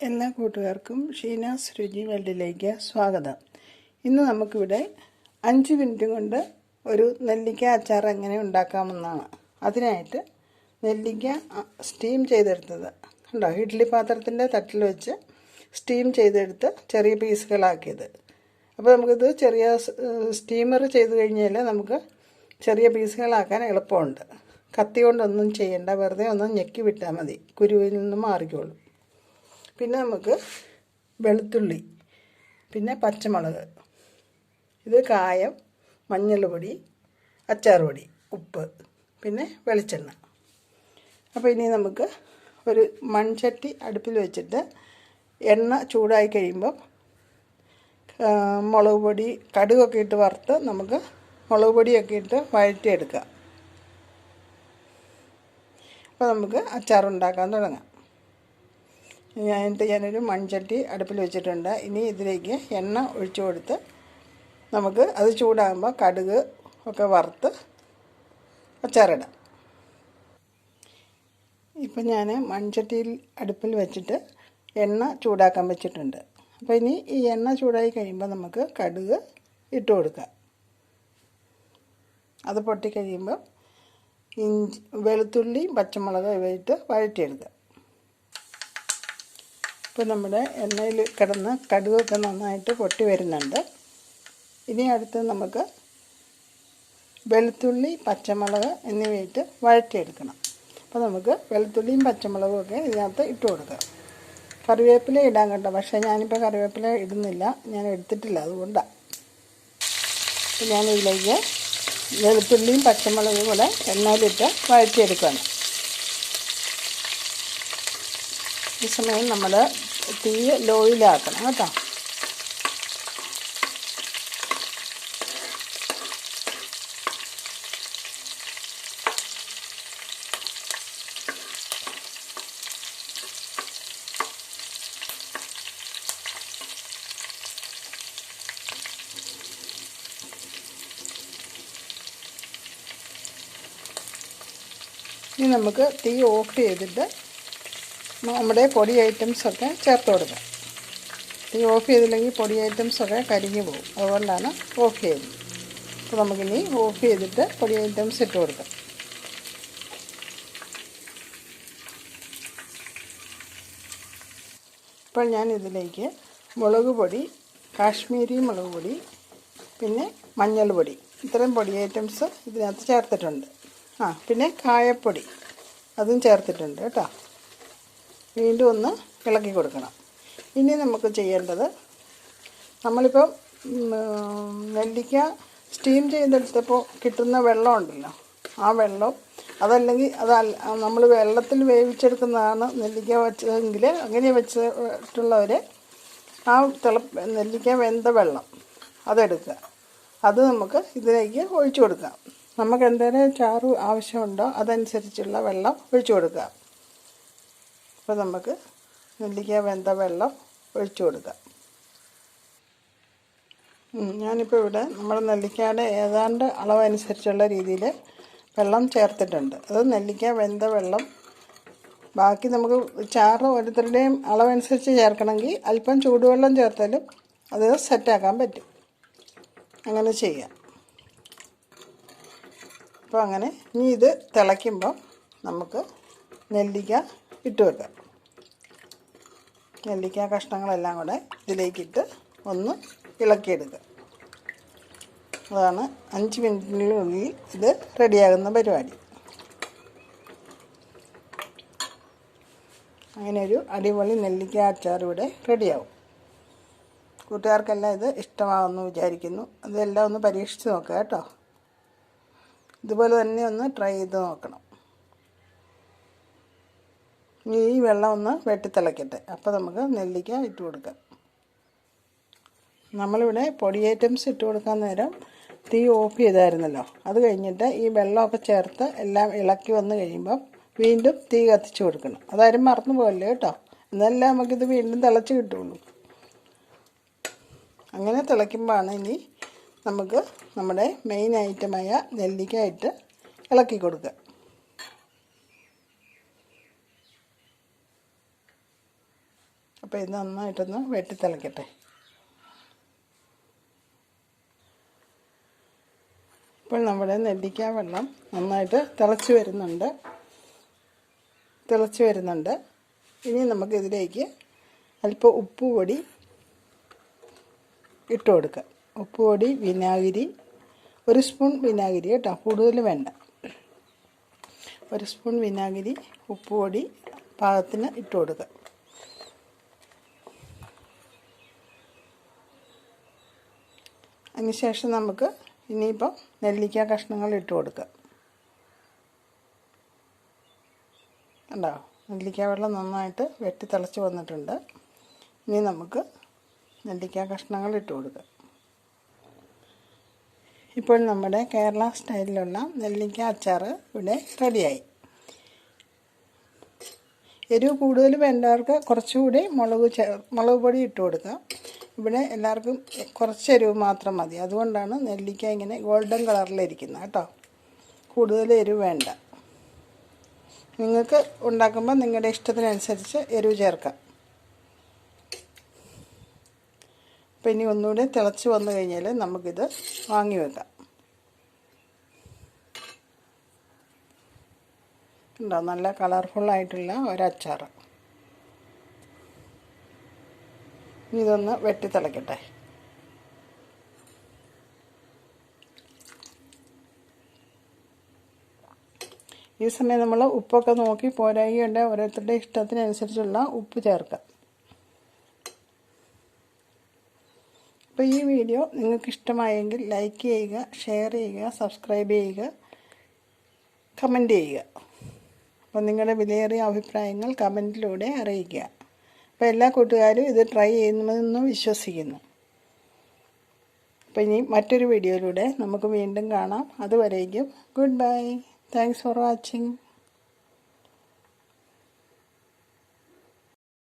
എല്ലാ കൂട്ടുകാർക്കും ഷീനാസ് രുചി വേൾഡിലേക്ക് സ്വാഗതം. ഇന്ന് നമുക്കിവിടെ അഞ്ച് മിനിറ്റ് കൊണ്ട് ഒരു നെല്ലിക്ക അച്ചാർ എങ്ങനെ ഉണ്ടാക്കാമെന്നാണ്. അതിനായിട്ട് നെല്ലിക്ക സ്റ്റീം ചെയ്തെടുത്തത്. കണ്ടോ? ഇഡ്ഡലി പാത്രത്തിന്റെ തട്ടിൽ വെച്ച് സ്റ്റീം ചെയ്തെടുത്ത് ചെറിയ പീസുകളാക്കിയത്. അപ്പോൾ നമുക്കിത് ചെറിയ സ്റ്റീമർ ചെയ്ത് കഴിഞ്ഞാൽ നമുക്ക് ചെറിയ പീസുകളാക്കാൻ എളുപ്പമുണ്ട്. കത്തി കൊണ്ടൊന്നും ചെയ്യേണ്ട. വെറുതെ ഒന്ന് ഞെക്കി വിട്ടാൽ മതി. കുരുവിൽ നിന്ന് മാറിക്കോളും. പിന്നെ നമുക്ക് വെളുത്തുള്ളി പിന്നെ പച്ചമുളക് ഇത് കായം മഞ്ഞൾ പൊടി അച്ചാർ പൊടി ഉപ്പ് പിന്നെ വെളിച്ചെണ്ണ. അപ്പോൾ ഇനി നമുക്ക് ഒരു മൺചട്ടി അടുപ്പിൽ വെച്ചിട്ട് എണ്ണ ചൂടായി കഴിയുമ്പോൾ ആ, മുളക് പൊടി കടുകൊക്കെ ഇട്ട് വറുത്ത് നമുക്ക് മുളക് പൊടിയൊക്കെ ഇട്ട് വഴറ്റിയെടുക്കാം. അപ്പോൾ നമുക്ക് അച്ചാർ ഉണ്ടാക്കാൻ തുടങ്ങാം. ഞാനിട്ട് ഞാനൊരു മൺചട്ടി അടുപ്പിൽ വെച്ചിട്ടുണ്ട്. ഇനി ഇതിലേക്ക് എണ്ണ ഒഴിച്ചു കൊടുത്ത് നമുക്ക് അത് ചൂടാകുമ്പോൾ കടുക് ഒക്കെ വറുത്ത് അച്ചാറിടാം. ഇപ്പം ഞാൻ മൺചട്ടിയിൽ അടുപ്പിൽ വെച്ചിട്ട് എണ്ണ ചൂടാക്കാൻ വെച്ചിട്ടുണ്ട്. അപ്പോൾ ഇനി ഈ എണ്ണ ചൂടായി കഴിയുമ്പോൾ നമുക്ക് കടുക് ഇട്ട് കൊടുക്കാം. അത് പൊട്ടിക്കഴിയുമ്പോൾ ഇഞ്ചി വെളുത്തുള്ളി പച്ചമുളക് ഇവയിട്ട് വഴറ്റിയെടുക്കുക ഇപ്പോൾ നമ്മുടെ എണ്ണയിൽ കിടന്ന് കടുകൊക്കെ നന്നായിട്ട് പൊട്ടി വരുന്നുണ്ട്. ഇനി അടുത്ത് നമുക്ക് വെളുത്തുള്ളി പച്ചമുളക് എന്നിവയിട്ട് വഴറ്റിയെടുക്കണം. അപ്പോൾ നമുക്ക് വെളുത്തുള്ളിയും പച്ചമുളകും ഒക്കെ ഇതിനകത്ത് ഇട്ട് കൊടുക്കാം. കറിവേപ്പില ഇടാൻ കേട്ടോ പക്ഷേ ഞാനിപ്പോൾ കറിവേപ്പില ഇടുന്നില്ല. ഞാൻ എടുത്തിട്ടില്ല അതുകൊണ്ടാണ് അപ്പോൾ ഞാനിതിലേക്ക് വെളുത്തുള്ളിയും പച്ചമുളകും കൂടെ എണ്ണയിലിട്ട് വഴറ്റിയെടുക്കുകയാണ്. ഈ സമയം നമ്മൾ തീ ലോയിലാക്കണം കേട്ടോ. ഇനി നമുക്ക് തീ ഓഫ് ചെയ്തിട്ട് നമ്മുടെ പൊടി ഐറ്റംസൊക്കെ ചേർത്ത് കൊടുക്കാം. തീ ഓഫ് ചെയ്തില്ലെങ്കിൽ പൊടി ഐറ്റംസൊക്കെ കരിഞ്ഞു പോകും. അതുകൊണ്ടാണ് ഓഫ് ചെയ്തത് അപ്പോൾ നമുക്കിനി ഓഫ് ചെയ്തിട്ട് പൊടി ഐറ്റംസ് ഇട്ട് കൊടുക്കാം. ഇപ്പോൾ ഞാൻ ഇതിലേക്ക് മുളക് പൊടി കാശ്മീരി മുളക് പൊടി പിന്നെ മഞ്ഞൾ പൊടി. ഇത്രയും പൊടി ഐറ്റംസ് ഇതിനകത്ത് ചേർത്തിട്ടുണ്ട്. ആ പിന്നെ കായപ്പൊടി. അതും ചേർത്തിട്ടുണ്ട് കേട്ടോ. വീണ്ടും ഒന്ന് ഇളക്കി കൊടുക്കണം. ഇനി നമുക്ക് ചെയ്യേണ്ടത് നമ്മളിപ്പം നെല്ലിക്ക സ്റ്റീം ചെയ്തെടുത്തപ്പോൾ കിട്ടുന്ന വെള്ളം ഉണ്ടല്ലോ ആ വെള്ളം അതല്ലെങ്കിൽ അത് നമ്മൾ വെള്ളത്തിൽ വേവിച്ചെടുക്കുന്നതാണ് നെല്ലിക്ക വെച്ചതെങ്കിൽ അങ്ങനെ വെച്ചിട്ടുള്ളവർ ആ തിള നെല്ലിക്ക വെന്ത വെള്ളം അതെടുക്കുക. അത് നമുക്ക് ഇതിലേക്ക് ഒഴിച്ചു കൊടുക്കാം. നമുക്ക് എന്തേലും ചാറ് ആവശ്യമുണ്ടോ അതനുസരിച്ചുള്ള വെള്ളം ഒഴിച്ചു കൊടുക്കുക അപ്പോൾ നമുക്ക് നെല്ലിക്ക വെന്ത വെള്ളം ഒഴിച്ചു കൊടുക്കാം. ഞാനിപ്പോൾ ഇവിടെ നമ്മുടെ നെല്ലിക്കയുടെ ഏതാണ്ട് അളവനുസരിച്ചുള്ള രീതിയിൽ വെള്ളം ചേർത്തിട്ടുണ്ട്. അത് നെല്ലിക്ക വെന്ത വെള്ളം. ബാക്കി നമുക്ക് ചാറ് ഓരോരുത്തരുടെയും അളവനുസരിച്ച് ചേർക്കണമെങ്കിൽ അല്പം ചൂടുവെള്ളം ചേർത്താലും അത് സെറ്റാക്കാൻ പറ്റും. അങ്ങനെ ചെയ്യാം. അപ്പോൾ അങ്ങനെ ഇനി ഇത് തിളയ്ക്കുമ്പം നമുക്ക് നെല്ലിക്ക ഇട്ട് വെക്കാം നെല്ലിക്ക കഷ്ണങ്ങളെല്ലാം കൂടെ ഇതിലേക്കിട്ട് ഒന്ന് ഇളക്കിയെടുക്കുക. അതാണ് അഞ്ച് മിനിറ്റിനുള്ളിൽ ഇത് റെഡിയാകുന്ന പരിപാടി. അങ്ങനെ ഒരു അടിപൊളി നെല്ലിക്ക അച്ചാർ ഇവിടെ റെഡിയാവും. കൂട്ടുകാർക്കെല്ലാം ഇത് ഇഷ്ടമാകുമെന്ന് വിചാരിക്കുന്നു. അതെല്ലാം ഒന്ന് പരീക്ഷിച്ച് നോക്കുക കേട്ടോ. ഇതുപോലെ തന്നെ ഒന്ന് ട്രൈ ചെയ്ത് നോക്കണം. ഈ വെള്ളം ഒന്ന് വെട്ടിത്തിളക്കട്ടെ. അപ്പോൾ നമുക്ക് നെല്ലിക്ക ഇട്ട് കൊടുക്കാം. നമ്മളിവിടെ പൊടി ഐറ്റംസ് ഇട്ട് കൊടുക്കാൻ നേരം തീ ഓഫ് ചെയ്തായിരുന്നല്ലോ. അത് കഴിഞ്ഞിട്ട് ഈ വെള്ളമൊക്കെ ചേർത്ത് എല്ലാം ഇളക്കി വന്ന് കഴിയുമ്പം വീണ്ടും തീ കത്തിച്ച് കൊടുക്കണം. അതാരും മറന്നു പോകല്ലേ കേട്ടോ? എന്നല്ല നമുക്കിത് വീണ്ടും തിളച്ച് കിട്ടുള്ളൂ. അങ്ങനെ തിളയ്ക്കുമ്പോഴാണ് ഇനി നമുക്ക് നമ്മുടെ മെയിൻ ഐറ്റമായ നെല്ലിക്ക ഇട്ട് ഇളക്കി കൊടുക്കുക. അപ്പോൾ ഇത് നന്നായിട്ടൊന്ന് വെട്ടി തിളക്കട്ടെ ഇപ്പോൾ നമ്മുടെ നെല്ലിക്ക വെള്ളം നന്നായിട്ട് തിളച്ച് വരുന്നുണ്ട്. തിളച്ച് വരുന്നുണ്ട്. ഇനി നമുക്ക് ഇതിലേക്ക് അല്പം ഉപ്പുപൊടി ഇട്ട് കൊടുക്കാം. ഉപ്പുപൊടി വിനാഗിരി ഒരു സ്പൂൺ വിനാഗിരി കേട്ടോ കൂടുതൽ വേണ്ട. ഒരു സ്പൂൺ വിനാഗിരി ഉപ്പുപൊടി പാകത്തിന് ഇട്ട് കൊടുക്കുക അതിനുശേഷം നമുക്ക് ഇനിയിപ്പം നെല്ലിക്ക കഷ്ണങ്ങൾ ഇട്ട് കൊടുക്കാം കണ്ടോ? നെല്ലിക്ക വെള്ളം നന്നായിട്ട് വെട്ടി തിളച്ച് വന്നിട്ടുണ്ട്. ഇനി നമുക്ക് നെല്ലിക്ക കഷ്ണങ്ങൾ ഇട്ട് കൊടുക്കുക. ഇപ്പോൾ നമ്മുടെ കേരള സ്റ്റൈലിലുള്ള നെല്ലിക്ക അച്ചാർ ഇവിടെ റെഡിയായി. എരിവ് കൂടുതൽ വേണ്ടവർക്ക് കുറച്ചുകൂടി മുളക് മുളക് പൊടി ഇട്ട് കൊടുക്കാം ഇവിടെ എല്ലാവർക്കും കുറച്ച് എരിവ് മാത്രം മതി. അതുകൊണ്ടാണ് നെല്ലിക്ക ഇങ്ങനെ ഗോൾഡൻ കളറിലിരിക്കുന്നത് കേട്ടോ. കൂടുതൽ എരിവ് വേണ്ട. നിങ്ങൾക്ക് ഉണ്ടാക്കുമ്പോൾ നിങ്ങളുടെ ഇഷ്ടത്തിനനുസരിച്ച് എരിവ് ചേർക്കാം. അപ്പം ഇനി ഒന്നുകൂടി തിളച്ച് വന്നു കഴിഞ്ഞാൽ നമുക്കിത് വാങ്ങി വെക്കാം. ഉണ്ടോ നല്ല കളർഫുള്ളായിട്ടുള്ള ഒരച്ചാർ ഇതൊന്ന് വെട്ടി തിളക്കട്ടെ ഈ സമയം നമ്മൾ ഉപ്പൊക്കെ നോക്കി പോരായിട്ട് ഓരോരുത്തരുടെ ഇഷ്ടത്തിനനുസരിച്ചുള്ള ഉപ്പ് ചേർക്കാം. അപ്പോൾ ഈ വീഡിയോ നിങ്ങൾക്ക് ഇഷ്ടമായെങ്കിൽ ലൈക്ക് ചെയ്യുക ഷെയർ ചെയ്യുക സബ്സ്ക്രൈബ് ചെയ്യുക കമന്റ് ചെയ്യുക. അപ്പോൾ നിങ്ങളുടെ വിലയേറിയ അഭിപ്രായങ്ങൾ കമന്റിലൂടെ അറിയിക്കുക. അപ്പോൾ എല്ലാ കൂട്ടുകാരും ഇത് ട്രൈ ചെയ്യുമെന്ന് വിശ്വസിക്കുന്നു. അപ്പോൾ ഇനി മറ്റൊരു വീഡിയോയിലൂടെ നമുക്ക് വീണ്ടും കാണാം. അതുവരേക്കും good bye thanks for watching